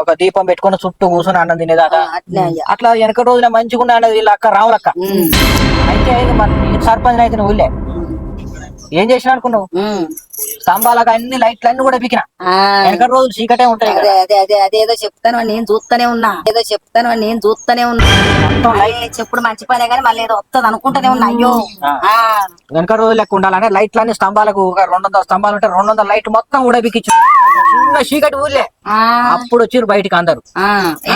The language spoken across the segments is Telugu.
ఒక దీపం పెట్టుకొని చుట్టూ కూర్చొని అన్నం తినేదాట అట్లే వెనక రోజున మంచిగా అన్నది వీళ్ళ అక్క రావులక్క అయితే సర్పంచ్ అయితే నువ్వు ఊళ్ళే ఏం చేసిన అనుకున్నావు. స్తంభాలకు అన్ని లైట్లు అన్ని కూడా పీకిన. ఆ, వెనక రోజులు చీకటే ఉంటాయి అదే అదే అదే అదే ఏదో చెప్తాను నేను చూస్తూనే ఉన్నా. ఏదో చెప్తాను అని నేను చూస్తూనే ఉన్నా. అయ్యే, చెప్పుడు మంచి పనే కానీ మళ్ళీ ఏదో వస్తుంది అనుకుంటూనే ఉన్నా. అయ్యో. వెనక రోజులు లెక్క ఉండాలంటే లైట్లు అన్ని స్తంభాలకు ఒక రెండు వందల స్తంభాలు ఉంటే రెండు వందల లైట్ మొత్తం కూడా పీకిచ్చు. చిన్న చీకటి ఊర్లే. అప్పుడు వచ్చిర్రు బయటికి అందరు.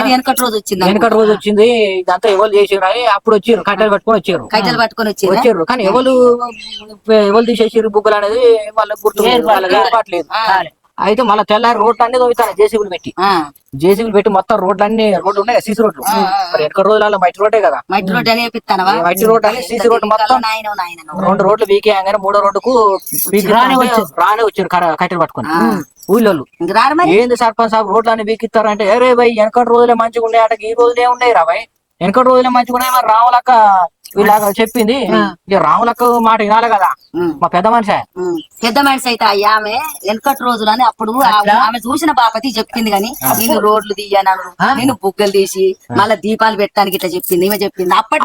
వెనకటి రోజు వచ్చింది? వెనకటి రోజు వచ్చింది ఇదంతా ఎవరు చేసిర్రు అని అప్పుడు వచ్చిర్రు కట్టెలు పట్టుకొని వచ్చారు కైటలు పట్టుకొని వచ్చారు కానీ ఎవరు ఎవరు తీసేసిర్రు బుగ్గలు అనేది వాళ్ళకి ఏర్పాట్లేదు అయితే మళ్ళీ తెల్లారి రోడ్లు అన్ని తవ్వుతారు జేసీబీలు పెట్టి. జేసీబీలు పెట్టి మొత్తం రోడ్లు అన్ని రోడ్లు ఉన్నాయి సీసీ రోడ్లు? మరి వెనక రోజులలో మట్టి రోడ్డే కదా? మట్టి రోడ్డు అని మట్టి రోడ్డు అని సీసీ రోడ్డు మొత్తం రెండు రోడ్లు వీకేయంగానే మూడో రోడ్డుకు రానే వచ్చారు. రానే వచ్చారు కర- కట్టెలు పట్టుకొని. ఊళ్ళోళ్ళు. ఏంది సర్పంచ్ సాబ్ రోడ్లు అన్ని బీకిస్తారంటే అరే భయ్ వెనకటి రోజులే మంచిగా ఉండే అటకి ఈ రోజులే ఉన్నాయి రా భయ్? వెనకటి రోజులే మంచిగా ఉన్నాయి మరి రావులక్క ఇలాగ చెప్పింది. ఇక మాట వినాలి కదా. మా పెద్ద మనిషి. పెద్ద మనిషి అయితే అయ్యా ఆమె వెనకటి రోజులని అప్పుడు ఆమె చూసిన బాపతి చెప్పింది కానీ నేను రోడ్లు తీయనను నేను బుగ్గలు తీసి మళ్ళీ దీపాలు పెట్టడానికి ఇట్లా చెప్పింది ఈమె చెప్పింది. అప్పటి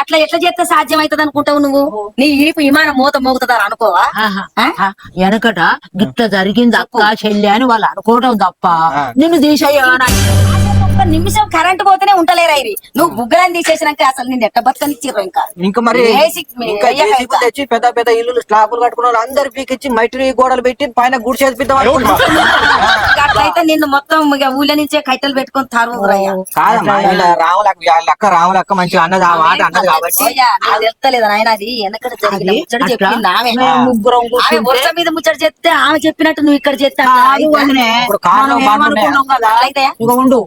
అట్లా ఎట్లా చేస్తే సాధ్యం అవుతుంది అనుకుంటావు నువ్వు నీ ఈపు విమానం మూత మోగుతుందా అనుకోవా? వెనకట గిట్ల జరిగింది అక్క చెల్లి అని వాళ్ళు అనుకోవడం తప్ప. నిన్ను తీసేయమని ఒక్క నిమిషం కరెంట్ పోతేనే ఉంటలేరా ఇది? నువ్వు బుగ్గలని తీసేసినాక అసలు నేను ఎట్ట బతకనిచ్చిర్రు ఇంకా? ఇంకా మరి ఇంకా జేసీబీ. తెచ్చి పెద్ద పెద్ద ఇల్లు స్లాపులు కట్టుకున్న వాళ్ళు అందరు పీకిచ్చి మట్టి గోడలు పెట్టి పైన గుడి. ఇక అట్లయితే నిన్ను మొత్తం ఊళ్ళ నుంచే కట్టెలు పెట్టుకొని తరువురయ్యా కాదమ్మా ఇలా రావులక్క రావులక్క మంచిగా అన్నది ఆ మాట అన్నది కాబట్టి. ఓయ్యా, నాకు తెలుస్తలేదు నాయన అది. జరిగిన ముచ్చట చెప్పింది ఆమె. ముగ్గురం వరుస మీద ముచ్చట చెప్తే ఆమె చెప్పినట్టు నువ్వు ఇక్కడ చెప్తే ఉండు.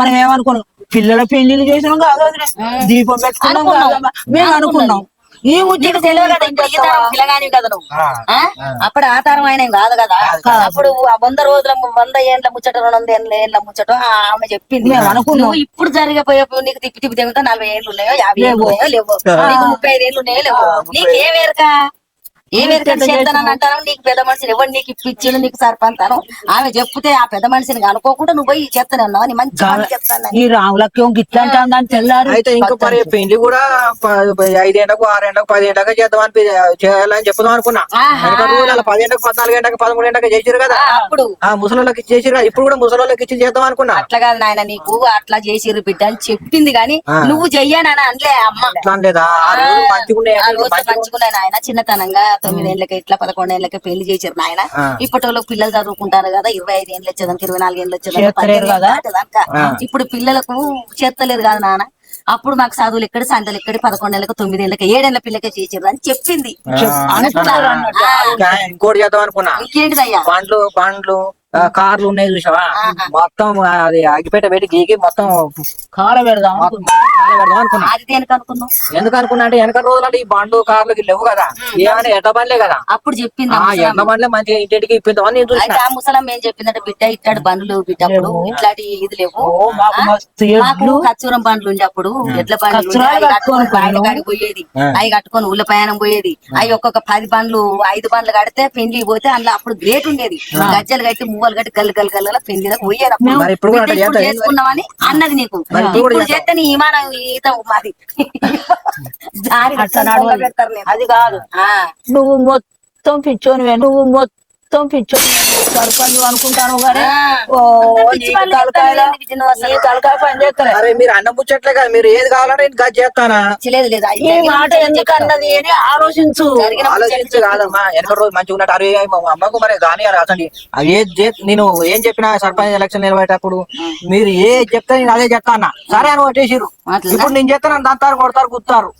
మనం ఏమనుకున్నాం? పిల్లల పెళ్ళిళ్ళు చేసినాం కాదు. దీపం పెట్టుకున్నాం. కాదమ్మా. మేము అనుకున్నాం. ఈ తరం పిల్లగాని కదా నువ్వు? అప్పుడు ఆ? తరం ఆయన కాదు కదా? అప్పుడు ఆ వంద రోజుల వంద ఏండ్ల ముచ్చట రెండు వంద ఏండ్ల ఏండ్ల ముచ్చట ఆ ఆమె చెప్పింది. మేము అనుకున్నాం. నువ్వు ఇప్పుడు జరిగిపోయే నీకు తిప్పి తిప్పి తిరుగుతా నలభై ఏళ్ళు ఉన్నాయో యాభై ఏళ్ళు ఉన్నాయో లేవు. నీకు ముప్పై ఐదు ఏళ్ళు ఉన్నాయో లేవు. నీకు ఏ వేరక? ఏ చేస్తానని అంటాను నీకు పెద్ద మనిషిని ఎవరు నీకు ఇప్పించాను నీకు సర్పంతాను? ఆమె చెప్తే ఆ పెద్ద మనిషిని అనుకోకుండా నువ్వు పోయి చేస్తాను అన్నావు అని మంచి చెప్తాను ఈ రాములక్యం గిట్లా అంటుందని తెల్లారు అయితే ఇంకా మరి పెళ్ళి కూడా ఐదేంటకు ఆరేంటకు పదేంటకు చేద్దాం అని చేయాలని చెప్పుదాం అనుకున్నా. పదిహేంటకు పద్నాలుగు గంటకు పదమూడు గంటకు చేసారు కదా. అప్పుడు. ఆ ముసలోళ్ళకి చేసారు కదా ఇప్పుడు కూడా ముసలోళ్ళకి ఇచ్చి చేద్దాం అనుకున్నా. అట్లా కాదు నాయన నీకు అట్లా చేసిర్రు బిడ్డ అని చెప్పింది గాని ఆ. నువ్వు చెయ్యానని అనలే అమ్మ. అట్లా లేదా ఆ రోజు మంచిగా మంచుకున్నాయి నాయన చిన్నతనంగా తొమ్మిదేళ్ళకి ఇట్లా పదకొండేళ్ళకి పెళ్ళి చేశారు నాయన. ఇప్పటి వాళ్ళకి పిల్లలు చదువుకుంటారు కదా ఇరవై ఐదు ఏళ్ళు వచ్చేదానికి ఇరవై నాలుగు ఏళ్ళు వచ్చేదానికి. ఇప్పుడు పిల్లలకు చేస్తలేరు కదా నాన్న అప్పుడు మాకు చదువులు ఎక్కడ సంతలు ఎక్కడ పదకొండేళ్ళకి తొమ్మిదేళ్ళకి ఏడేళ్ళ పిల్లకే చేసారు అని చెప్పింది. ఇంకోటి చేద్దాం అనుకున్నా. ఇంకేంటిదయ్యా? బండ్లు బండ్లు ఆ, కార్లు ఉన్నాయి చూసావా. మొత్తం అది అగిపేట పెట్టి గీకి మొత్తం కాల పెడదాం పెడదాం అనుకున్నా. ఎందుకు అనుకున్నా అంటే వెనక రోజులు ఈ బండ్లు కార్లు లేవు కదా. ఏమైనా ఎడ్ల బండ్లే కదా. అప్పుడు చెప్పింది. ఎడ్ల బండ్లే మంచిగా నేను చూసిన. అయితే ఆ ముసలమ్మ ఏం చెప్పిందంటే బిడ్డ ఇట్లాంటి బండ్లు లేవు బిడ్డ అప్పుడు ఇట్లాంటి ఇది లేవు. మాకు ఖర్చూరం బండ్లు ఉండే అప్పుడు. ఎడ్ల బండ్లు కట్టుకొని పోయేది. అవి కట్టుకొని ఊళ్ళ ప్రయాణం పోయేది. అవి ఒక్కొక్క పది బండ్లు ఐదు బండ్లు కడితే పెళ్ళి పోతే అందులో అప్పుడు గ్రేట్ ఉండేది. గజ్జలు కట్టి మువ్వలు కట్టి గల్లు గల్లు గల్లు పెళ్ళిలకు చేద్దాం. చేసుకున్నామని అన్నది నీకు ఇప్పుడు చేస్తే నీ ఈమానం ఈత మాది. అది కాదు ఆ. నువ్వు మొత్తం పిచ్చోనివే నువ్వు మొత్తం అనుకుంటాను కానీ. ఓ పిచ్చి నీ పనులు తలకాయల చేస్తాను ఏంది నువ్వు అసలు? నీ తలకాయ పని చేస్తారా అరే మీరు అన్నం ముచ్చట్లే కదా మీరు ఏది కావాలంటే ఇంకా చేస్తానా లేదు లేదు ఈ మాట ఎందుకు చెప్తాను. అన్నది అని ఆలోచించు ఆలోచించి కాదమ్మా వెనక రోజు మంచిగా ఉన్నట్టు అరే మా అమ్మకు మరి కానీ అసలు చే- నేను ఏం చెప్పినా సర్పంచ్ ఎలక్షన్ నిలబడేటప్పుడు మీరు ఏ చెప్తే నేను అదే చెప్తా అన్న సరే అని అట్లనా? ఇప్పుడు నేను చెప్తాను దాంతారు కొడతారు గుత్తారు